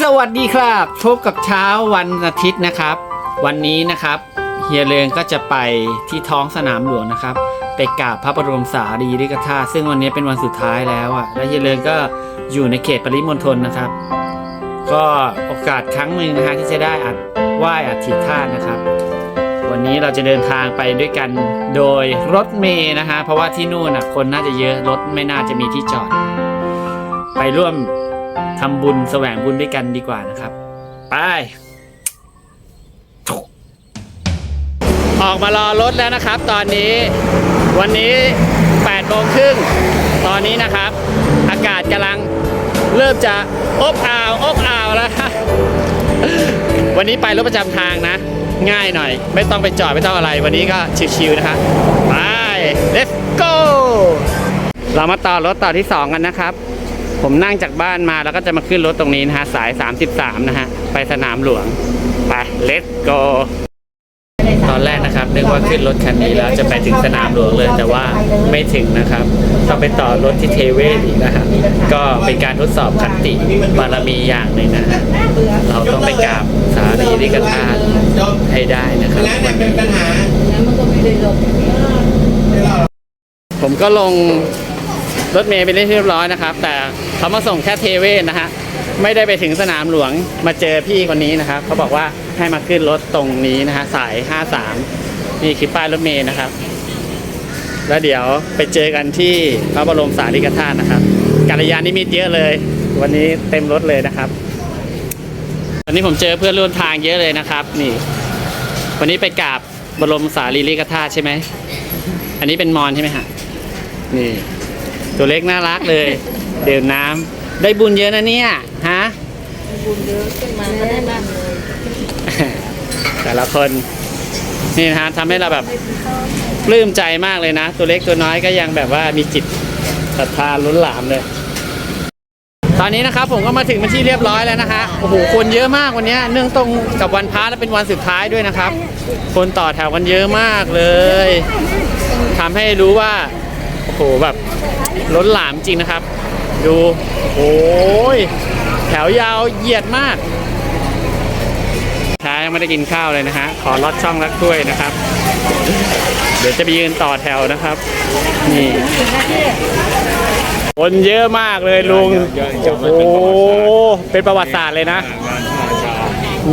สวัสดีครับพบกับเช้าวันอาทิตย์นะครับ วันนี้นะครับเฮียเลิงก็จะไปที่ท้องสนามหลวงนะครับ ไปกราบพระบรมสารีริกธาตุซึ่งวันนี้เป็นวันสุดท้ายแล้วอะและเฮียเลิงก็อยู่ในเขตปริมณฑลนะครับ ก็โอกาสครั้งหนึ่งนะฮะที่จะได้อัดไหว้อัฐิธาตุนะครับ วันนี้เราจะเดินทางไปด้วยกันโดยรถเมย์นะฮะเพราะว่าที่นู่นนะคนน่าจะเยอะรถไม่น่าจะมีที่จอด ไปร่วม ทำบุญแสวงบุญด้วยกันดีกว่านะครับ ไป ออกมารอรถแล้วนะครับ ตอนนี้วันนี้8โมงครึ่งตอนนี้นะครับ อากาศกำลังเริ่มจะอบอ้าวอบอ้าวแล้ววันนี้ไปรถประจำทางนะ ง่ายหน่อย ไม่ต้องไปจอดไม่ต้องอะไร วันนี้ก็ชิวๆนะครับไป let's go เรามาต่อรถต่อที่ 2 กันนะครับ ผมนั่งจากบ้านมาแล้วก็จะมาขึ้นรถตรงนี้นะฮะ สาย 33 นะฮะ ไปสนามหลวง ไป let's go ตอนแรกนะครับนึกว่าขึ้นรถคันนี้แล้วจะไปถึงสนามหลวงเลยแต่ว่าไม่ถึงนะครับต้องไปต่อรถที่เทเวศอีกนะฮะก็เป็นการทดสอบขันติบารมีอย่างหนึ่งนะฮะเราต้องไปกราบสารีริกธาตุให้ได้นะครับวันนี้ผมก็ลง รถเมล์ไปเรียบร้อยนะครับ แต่เขามาส่งแค่เทเวศนะฮะไม่ได้ไปถึงสนามหลวงมาเจอพี่คนนี้นะครับเขาบอกว่าให้มาขึ้นรถตรงนี้นะฮะสาย 53 นี่คือป้ายรถเมล์นะครับ แล้วเดี๋ยวไปเจอกันที่พระบรมสารีริกธาตุนะครับกัลยาณมิตเยอะเลย วันนี้เต็มรถเลยนะครับวันนี้ผมเจอเพื่อนร่วมทางเยอะเลยนะครับ นี่ วันนี้ไปกราบบรมสารีริกธาตุใช่ไหมอันนี้เป็นมอนใช่ไหมฮะนี่ ตัวเล็กน่ารักเลย เดินน้ำได้บุญเยอะนะเนี่ยฮะ บุญเยอะขึ้นมาก็ได้บ้านเลยแต่ละคนนี่นะฮะทำให้เราแบบปลื้มใจมากเลยนะ ตัวเล็กตัวน้อยก็ยังแบบว่ามีจิตศรัทธาล้นหลามเลย ตอนนี้นะครับผมก็มาถึงเป็นที่เรียบร้อยแล้วนะฮะโอ้โหคนเยอะมากวันนี้เนื่องตรงกับวันพระและเป็นวันสุดท้ายด้วยนะครับ คนต่อแถวกันเยอะมากเลยทำให้รู้ว่า โอ้โหแบบล้นหลามจริงนะครับ ดูโอ้ยแถวยาวเหยียดมากช้ายังไม่ได้กินข้าวเลยนะฮะ ขอลอดช่องลักถ้วยนะครับ เดี๋ยวจะไปยืนต่อแถวนะครับ นี่ คนเยอะมากเลยลุง โอ้โหเป็นประวัติศาสตร์เลยนะ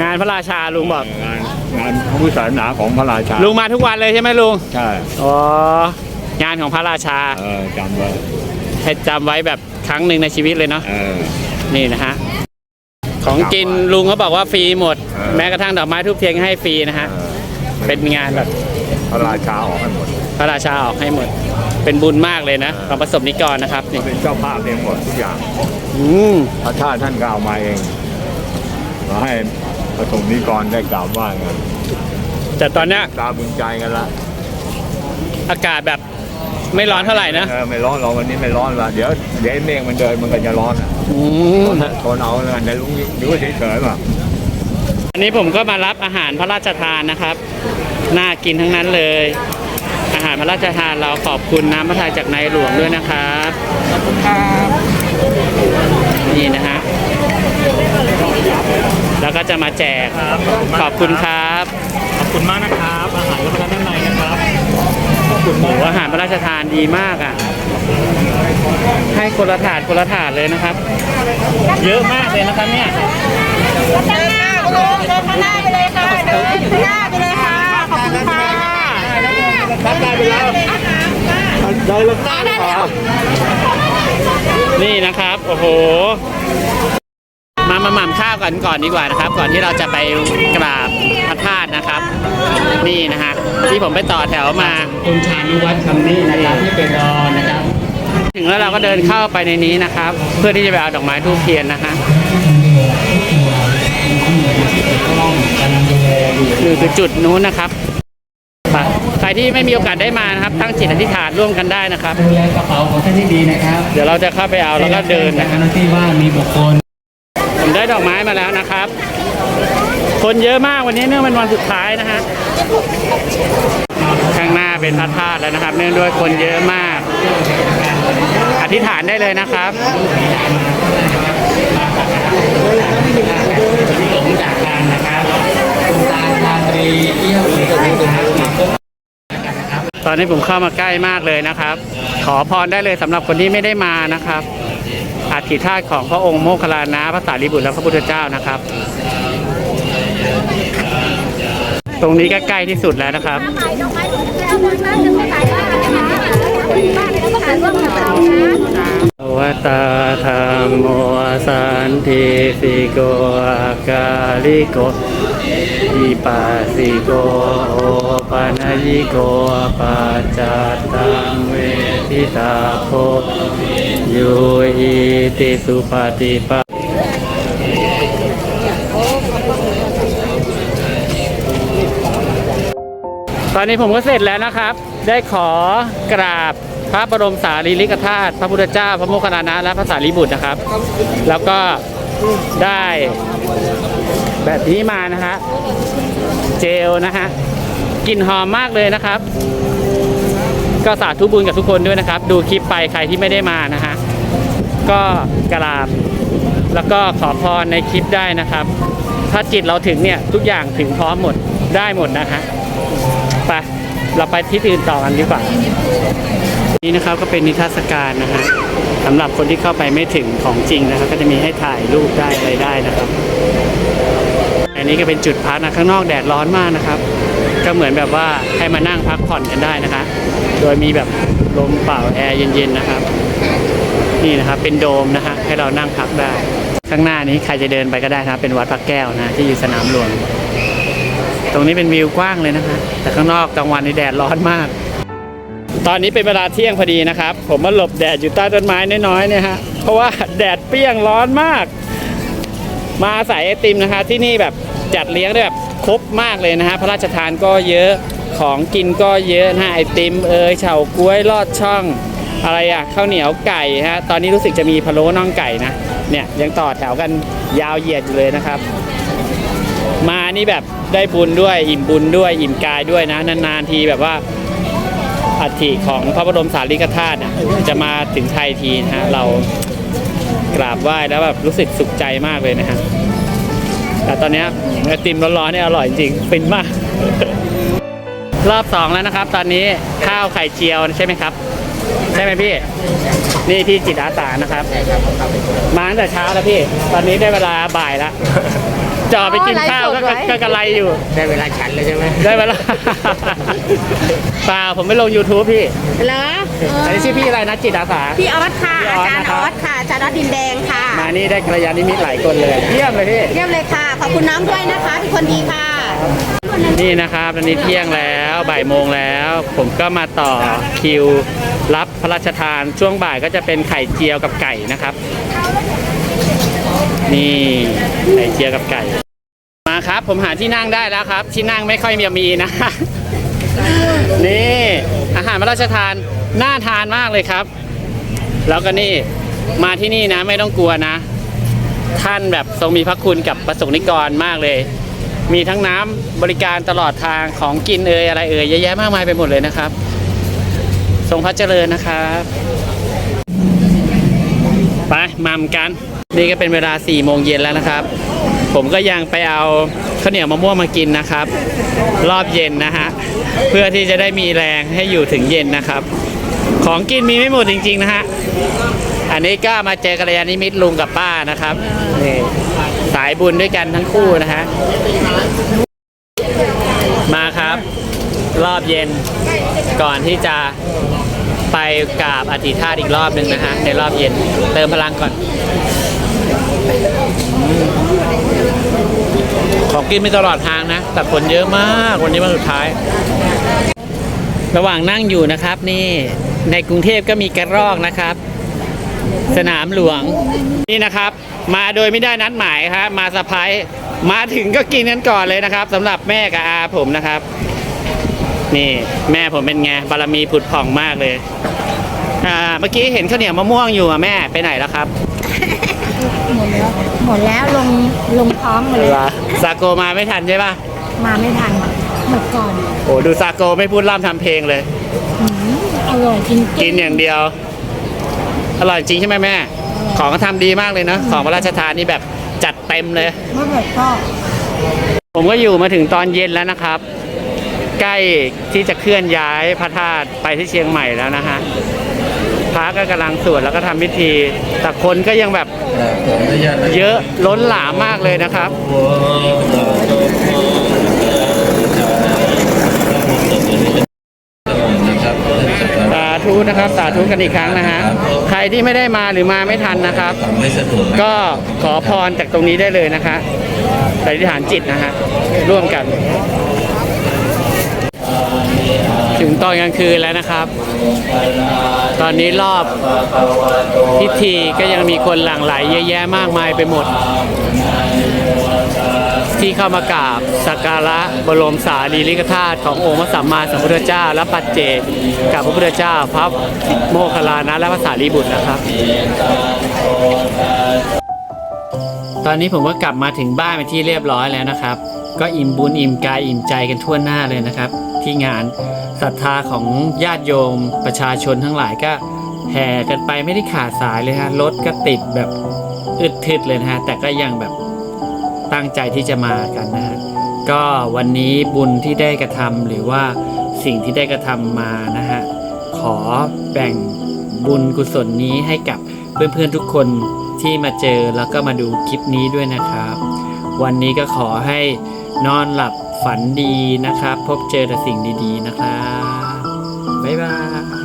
งานพระราชางานพระราชาลุงบอก งานงานพระพุทธศาสนาของพระราชาลุงมาทุกวันเลยใช่ไหมลุง ใช่ อ๋อ งานของพระราชาเออจำไว้ให้จำไว้แบบครั้งหนึ่งในชีวิตเลยเนาะเออ นี่นะฮะของกินลุงเขาบอกว่าฟรีหมด เออ แม้กระทั่งดอกไม้ทุกเทียนก็ให้ฟรีนะฮะเออเป็นงานแบบ พระราชาออกให้หมดพระราชาออกให้หมด เป็นบุญมากเลยนะเออของประสบนิกรนะครับนี่เป็นเจ้าภาพเองหมดทุกอย่างอืมพระชาติท่านก็เอามาเองมาให้ประสงนิกรได้กราบไหว้กันแต่ตอนเนี้ยตาบุญใจกันละอากาศแบบ ไม่ร้อนเท่าไหร่นะเออไม่ร้อนหรอกวันนี้ไม่ร้อนละเดี๋ยวเดี๋ยวไอ้เมฆมันเดินมันก็จะร้อนอะอืมทนเอาเลยเดี๋ยวลุงดูเฉยๆป่ะอันนี้ผมก็มารับอาหารพระราชทานนะครับ น่ากินทั้งนั้นเลย อาหารพระราชทานเราขอบคุณน้ำพระทัยจากในหลวงด้วยนะครับขอบคุณครับนี่นะฮะแล้วก็จะมาแจกขอบคุณครับ ขอบคุณมากนะครับ อาหารรับประทานด้านในนะครับ ขอบ คุณโอ้มากโหอาหารพระราชทานดีมากอะ ให้คนละถาดคนละถาดเลยนะครับ เยอะมากเลยนะครับเนี่ยเดินหน้าไปเลยเดินข้างหน้าไปเลยค่ะเดินข้างหน้าไปเลยค่ะ ขอบคุณค่ะรับได้ไปแล้วได้แล้วได้แล้วนี่นะครับ โอ้โห มามาหม่ำข้าวกันก่อนดีกว่านะครับ ก่อนที่เราจะไปกราบพระธาตุนะครับ นี่นะฮะที่ผมไปต่อแถวมา คุณชานุวัฒน์คำนี้นะครับที่เป็นรอนะครับ ถึงแล้วเราก็เดินเข้าไปในนี้นะครับ เพื่อที่จะไปเอาดอกไม้ทูบเทียนนะฮะคือคือจุดนู้นนะครับไปใครที่ไม่มีโอกาสได้มานะครับ ตั้งจิตอธิษฐานร่วมกันได้นะครับดูแลกระเป๋าของท่านที่ดีนะครับ เดี๋ยวเราจะเข้าไปเอาแล้วก็เดินจากนะคเจ้ารับหน้าที่ว่ามีบุคคล ผมได้ดอกไม้มาแล้วนะครับ คนเยอะมากวันนี้เนื่องเป็นวันสุดท้ายนะฮะข้างหน้าเป็นพระธาตุแล้วนะครับ เนื่องด้วยคนเยอะมาก อธิษฐานได้เลยนะครับตอนนี้ผมเข้ามาใกล้มากเลยนะครับ ขอพรได้เลยสำหรับคนที่ไม่ได้มานะครับ อธิธาตุของพระองค์โมคคลานะพระสารีบุตรและพระพุทธเจ้านะครับ ตรงนี้ก็ใกล้ที่สุดแล้วนะครับถ่ายดอกไม้ถูกแล้วนะจะถ่ายบ้านนะคะบ้านแล้วก็ถ่ายร่วมกับเรานะวัตาธรรมโมสันติสิโกอาการิโกอิปัสสิโกโอปัญญิโกปัจจตังเว ทิตาโพโยอิติสุปฏิปะตอนนี้ผมก็เสร็จแล้วนะครับ ได้ขอกราบพระบรมสารีริกธาตุพระพุทธเจ้า พระโมคคัลลานะและพระสารีบุตรนะครับ แล้วก็ได้แบบนี้มานะฮะเจลนะฮะกลิ่นหอมมากเลยนะครับ ก็สาธุบุญกับทุกคนด้วยนะครับ ดูคลิปไปใครที่ไม่ได้มานะฮะก็กราบแล้วก็ขอพรในคลิปได้นะครับ ถ้าจิตเราถึงเนี่ยทุกอย่างถึงพร้อมหมดได้หมดนะฮะไปเราไปที่อื่นต่อกันดีกว่า นี่นะครับก็เป็นนิทรรศการนะฮะสำหรับคนที่เข้าไปไม่ถึงของจริงนะครับ ก็จะมีให้ถ่ายรูปได้อะไรได้นะครับ อันนี้ก็เป็นจุดพักนะข้างนอกแดดร้อนมากนะครับ ก็เหมือนแบบว่าให้มานั่งพักผ่อนกันได้นะคะ โดยมีแบบลมเป่าแอร์เย็นๆนะครับ นี่นะครับเป็นโดมนะฮะให้เรานั่งพักได้ ข้างหน้านี้ใครจะเดินไปก็ได้นะครับเป็นวัดพระแก้วนะที่อยู่สนามหลวง ตรงนี้เป็นวิวกว้างเลยนะคะแต่ข้างนอกกลางวันนี่แดดร้อนมาก ตอนนี้เป็นเวลาเที่ยงพอดีนะครับ ผมมาหลบแดดอยู่ใต้ต้นไม้น้อยๆเนี่ยฮะเพราะว่าแดดเปรี้ยงร้อนมาก มาอาศัยไอติมนะฮะที่นี่แบบจัดเลี้ยงได้แบบครบมากเลยนะฮะพระราชทานก็เยอะ ของกินก็เยอะนะไอติมเอยเฉาก๊วยลอดช่องอะไรอะข้าวเหนียวไก่ฮะตอนนี้รู้สึกจะมีพะโล้น่องไก่นะเนี่ยยังต่อแถวกันยาวเหยียดอยู่เลยนะครับ มานี่แบบได้บุญด้วยอิ่มบุญด้วยอิ่มกายด้วยนะนานๆทีแบบว่าอัฐิของพระบรมสารีริกธาตุจะมาถึงไทยทีนะฮะเรากราบไหว้แล้วแบบรู้สึกสุขใจมากเลยนะฮะแต่ตอนนี้ไอติมร้อนๆเนี่ยอร่อยจริงฟินมาก รอบสองแล้วนะครับ ตอนนี้ข้าวไข่เจียวใช่ไหมครับ ใช่ไหมพี่ นี่พี่จิตอาสานะครับ มาตั้งแต่เช้าแล้วพี่ ตอนนี้ได้เวลาบ่ายแล้วจะออกไปกินข้าวก็ก็ก็กระไรอยู่ ได้เวลาฉันแล้วใช่ไหมได้เวลา เปล่าผมไม่ลง YouTube พี่เหรออันนี้ชื่อพี่อะไรนะจิตอาสา พี่ออสค่ะพี่ออาอสจารย์นะคอรับอสค่ะอาจารย์ออสดินแดงค่ะ มานี่ได้กัลยาณมิตรหลายคนเลย เยี่ยมเลยพี่ เยี่ยมเลยค่ะ ขอบคุณน้องด้วยนะคะเป็นคนดีค่ะ นี่นะครับตอนนี้เที่ยงแล้วบ่ายโมงแล้ว ผมก็มาต่อคิวรับพระราชทานช่วงบ่ายก็จะเป็นไข่เจียวกับไก่นะครับ นี่ไข่เจียวกับไก่ มาครับ ผมหาที่นั่งได้แล้วครับ ที่นั่งไม่ค่อยมีมีนะ นี่อาหารพระราชทานน่าทานมากเลยครับ แล้วก็นี่มาที่นี่นะไม่ต้องกลัวนะ ท่านแบบทรงมีพระคุณกับประสงค์นิกรมากเลย มีทั้งน้ำบริการตลอดทางของกินเอ่ยอะไรเอ่ยเยอะแยะมากมายไปหมดเลยนะครับ ทรงพระเจริญนะครับไปมัมกัน นี่ก็เป็นเวลา4ี่โมงเย็นแล้วนะครับ ผมก็ยังไปเอาข้าวเหนียวมะม่วงมากินนะครับ รอบเย็นนะฮะเพื่อที่จะได้มีแรงให้อยู่ถึงเย็นนะครับ ของกินมีไม่หมดจริง ๆ นะฮะอันนี้ก็มาเจอกัลยาณมิตรลุงกับป้านะครับนี่ สายบุญด้วยกันทั้งคู่นะฮะ มาครับ รอบเย็นก่อนที่จะไปกราบอธิษฐานอีกรอบหนึ่งนะฮะ ในรอบเย็นเติมพลังก่อนอของกินไมีตลอดทางนะ แต่คนเยอะมากวันนี้วันสุดท้าย ระหว่างนั่งอยู่นะครับนี่ในกรุงเทพก็มีกระรอกนะครับ สนามหลวงนี่นะครับ มาโดยไม่ได้นัดหมายครับมาสะพายมาถึงก็กินกันก่อนเลยนะครับสำหรับแม่กับอาผมนะครับ นี่แม่ผมเป็นไงบารมีผุดผ่องมากเลย อ่าเมื่อกี้เห็นข้าวเหนียวมะม่วงอยู่อะแม่ไปไหนแล้วครับหมดแล้วลงลงพร้อมหมดเลยซาโกมาไม่ทันใช่ปะมาไม่ทันหมดก่อนโอ้ดูซาโกไม่พูดร่ำทำเพลงเลยอร่อยจริงกินอย่างเดียว อร่อยจริงใช่ไหมแม่ ของก็ทำดีมากเลยเนอะของพระราชทานนี่แบบจัดเต็มเลยเมื่อไหร่ก็ผมก็อยู่มาถึงตอนเย็นแล้วนะครับ ใกล้ที่จะเคลื่อนย้ายพระธาตุไปที่เชียงใหม่แล้วนะฮะพระก็กำลังสวดแล้วก็ทำพิธี แต่คนก็ยังแบบเยอะล้นหลามมากเลยนะครับสา ธุนะครับสาธุกันอีกครั้งนะฮะใครที่ไม่ได้มาหรือมาไม่ทันนะครับ ก็ขอพรจากตรงนี้ได้เลยนะคะใส่ฐานจิตนะฮะร่วมกัน ถึงตอนกลางคืนแล้วนะครับ ตอนนี้รอบพิธีก็ยังมีคนหลั่งไหลเยอะแยะมากมายไปหมด ที่เข้ามากราบสักการะบรมสารีริกธาตุขององค์พระสัมมาสัมพุทธเจ้า และปัจเจกกับพระพุทธเจ้าพระโมคคัลลานะและพระสารีบุตรนะครับ ตอนนี้ผมก็กลับมาถึงบ้านเป็นที่เรียบร้อยแล้วนะครับ ก็อิ่มบุญอิ่มกายอิ่มใจกันทั่วหน้าเลยนะครับ ที่งานศรัทธาของญาติโยมประชาชนทั้งหลายก็แห่กันไปไม่ได้ขาดสายเลยฮะรถก็ติดแบบอึดทึดเลยนะฮะแต่ก็ยังแบบ ตั้งใจที่จะมากันนะฮะก็วันนี้บุญที่ได้กระทำหรือว่าสิ่งที่ได้กระทำมานะฮะขอแบ่งบุญกุศลนี้ให้กับเพื่อนๆทุกคนที่มาเจอแล้วก็มาดูคลิปนี้ด้วยนะครับ วันนี้ก็ขอให้นอนหลับฝันดีนะครับ พบเจอแต่สิ่งดีๆนะครับบ๊ายบาย